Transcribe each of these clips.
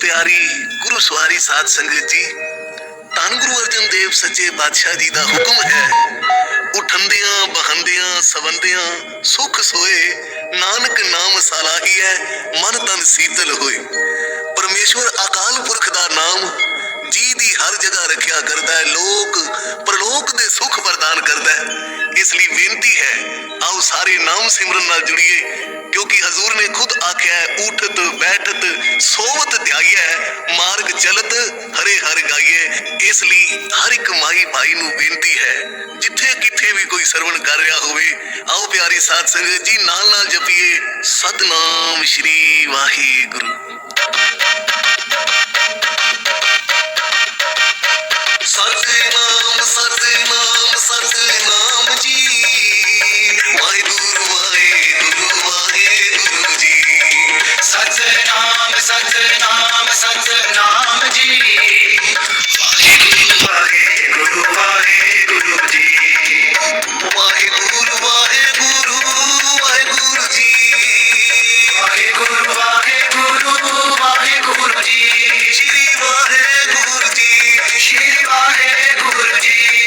ਪਿਆਰੀ ਗੁਰੂ ਸਵਾਰੀ ਸਾਧ ਸੰਗਤ ਜੀ, ਧੰਨ ਗੁਰੂ ਅਰਜਨ ਦੇਵ ਸੱਚੇ ਪਾਤਸ਼ਾਹ ਜੀ ਦਾ ਹੁਕਮ ਹੈ। ਉਠੰਦਿਆਂ, ਬਹੰਦਿਆਂ, ਸਵੰਦਿਆਂ, ਸੁਖ ਸੋਏ, ਨਾਨਕ ਨਾਮ ਸਲਾਹੀ ਹੈ ਮਨ ਤਨ ਸੀਤਲ ਹੋਏ। ਪਰਮੇਸ਼ਵਰ ਅਕਾਲ ਪੁਰਖ ਦਾ ਨਾਮ ਜੀ ਦੀ ਹਰ ਜਗ੍ਹਾ ਰੱਖਿਆ ਕਰਦਾ ਹੈ। ਲੋਕ ਪ੍ਰਲੋਕ ਦੇ ਸੁਖ ਪ੍ਰਦਾਨ ਕਰਦਾ ਹੈ। ਇਸ ਲਈ ਬੇਨਤੀ ਹੈ, ਆਓ ਸਾਰੇ ਨਾਮ ਸਿਮਰਨ ਨਾਲ ਜੁੜੀਏ, ਕਿਉਂਕਿ ਹਜ਼ੂਰ ਨੇ ਖੁਦ ਆਖਿਆ ਹੈ ਉਠਤ ਬੈਠ ਚਲਤ ਹਰੇ ਹਰ ਗਾਈਏ, ਇਸ ਲਈ ਹਰ ਇੱਕ ਮਾਈ ਭਾਈ ਨੂੰ ਬੇਨਤੀ ਹੈ, ਜਿੱਥੇ ਕਿੱਥੇ ਵੀ ਕੋਈ ਸਰਵਣ ਕਰ ਰਿਹਾ ਹੋਵੇ, ਆਓ ਪਿਆਰੀ ਸਾਧ ਸੰਗਤ ਜੀ, ਨਾਲ ਨਾਲ ਜਪੀਏ, ਸਤਨਾਮ ਸ਼੍ਰੀ ਵਾਹਿਗੁਰੂ। ਸਤਨਾਮ ਜੀ ਸ਼੍ਰੀ ਵਾਹਿਗੁਰੂ ਜੀ ਸ਼੍ਰੀ ਵਾਹਿਗੁਰੂ ਜੀ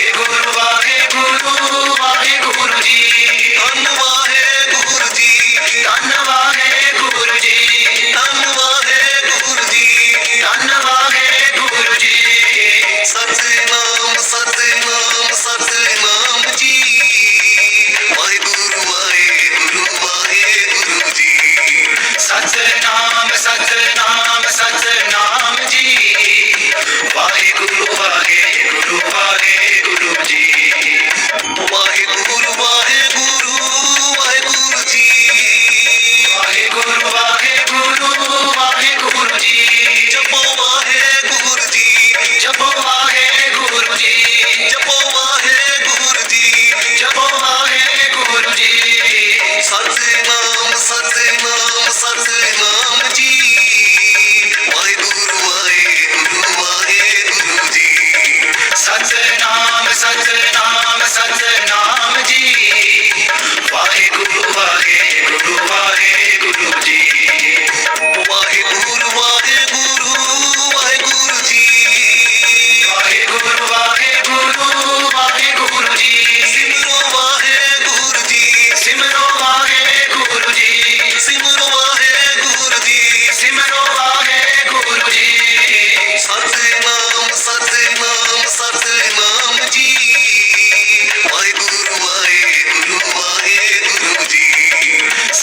ਵਾਹਿਗੁਰੂ ਵਾਹਿਗੁਰੂ ਵਾਹਿਗੁਰੂ ਜੀ। ਧੰਨ ਵਾਹਿਗੁਰੂ ਜੀ। ਧੰਨ ਵਾਹਿਗੁਰੂ ਜੀ। ਧੰਨ ਵਾਹਿਗੁਰੂ ਜੀ ਧੰਨ ਵਾਹਿਗੁਰੂ ਜੀ। ਸਤਨਾਮ ਸਤਨਾਮ ਸਤਨਾਮ ਜੀ। ਵਾਹਿਗੁਰੂ ਵਾਹਿਗੁਰੂ ਵਾਹਿਗੁਰੂ ਜੀ। ਸਤਨਾਮ ਸਤਨਾਮ। ਸਤਨਾਮ ਸਤਨਾਮ ਸਤਨਾਮ ਜੀ। ਵਾਹਿਗੁਰੂ